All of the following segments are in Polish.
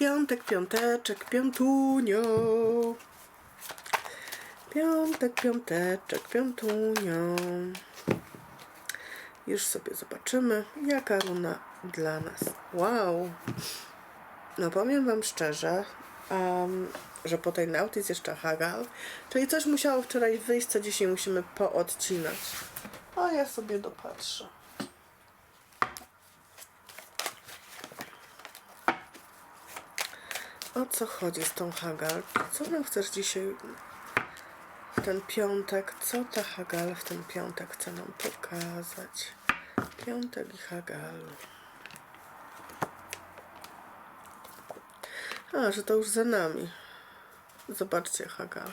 Piątek, piąteczek, piątunio. Piątek, piąteczek, piątunio. Już sobie zobaczymy, jaka runa dla nas. Wow! No powiem Wam szczerze, em, że po tej nauce jest jeszcze Hagal, czyli coś musiało wczoraj wyjść, co dzisiaj musimy poodcinać. A ja sobie dopatrzę. O co chodzi z tą Hagal? Co nam chcesz dzisiaj w ten piątek? Co ta Hagal w ten piątek chce nam pokazać? Piątek i Hagal. A, że to już za nami. Zobaczcie, Hagal.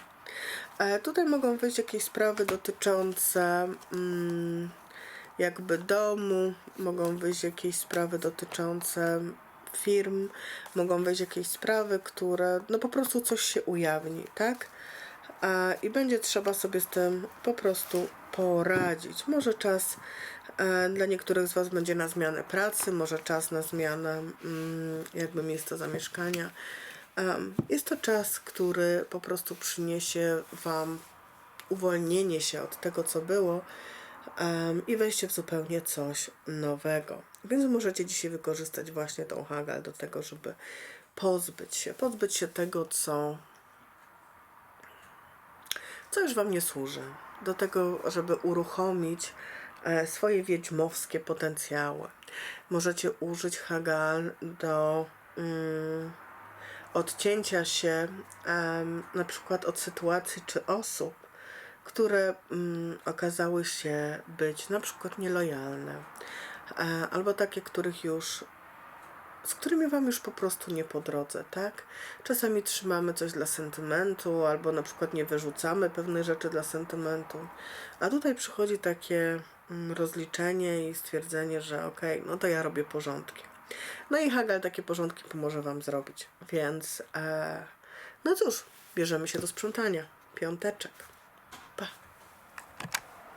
E, tutaj mogą wejść jakieś sprawy dotyczące mm, jakby domu, mogą wyjść jakieś sprawy dotyczące firm, mogą wejść jakieś sprawy, które no po prostu coś się ujawni, tak? E, I będzie trzeba sobie z tym po prostu poradzić. Może czas e, dla niektórych z Was będzie na zmianę pracy, może czas na zmianę mm, jakby miejsca zamieszkania. Em, Jest to czas, który po prostu przyniesie Wam uwolnienie się od tego, co było em, i wejście w zupełnie coś nowego. Więc możecie dzisiaj wykorzystać właśnie tą Hagal do tego, żeby pozbyć się, pozbyć się tego, co, co już Wam nie służy. Do tego, żeby uruchomić e, swoje wiedźmowskie potencjały. Możecie użyć Hagal do mm, odcięcia się na przykład od sytuacji czy osób, które mm, okazały się być na przykład nielojalne, e, albo takie, których już z którymi wam już po prostu nie po drodze, tak? Czasami trzymamy coś dla sentymentu, albo na przykład nie wyrzucamy pewnych rzeczy dla sentymentu. A tutaj przychodzi takie mm, rozliczenie i stwierdzenie, że okej, no to ja robię porządki. No i Hagal takie porządki pomoże wam zrobić. Więc, e, no cóż, bierzemy się do sprzątania. Piąteczek.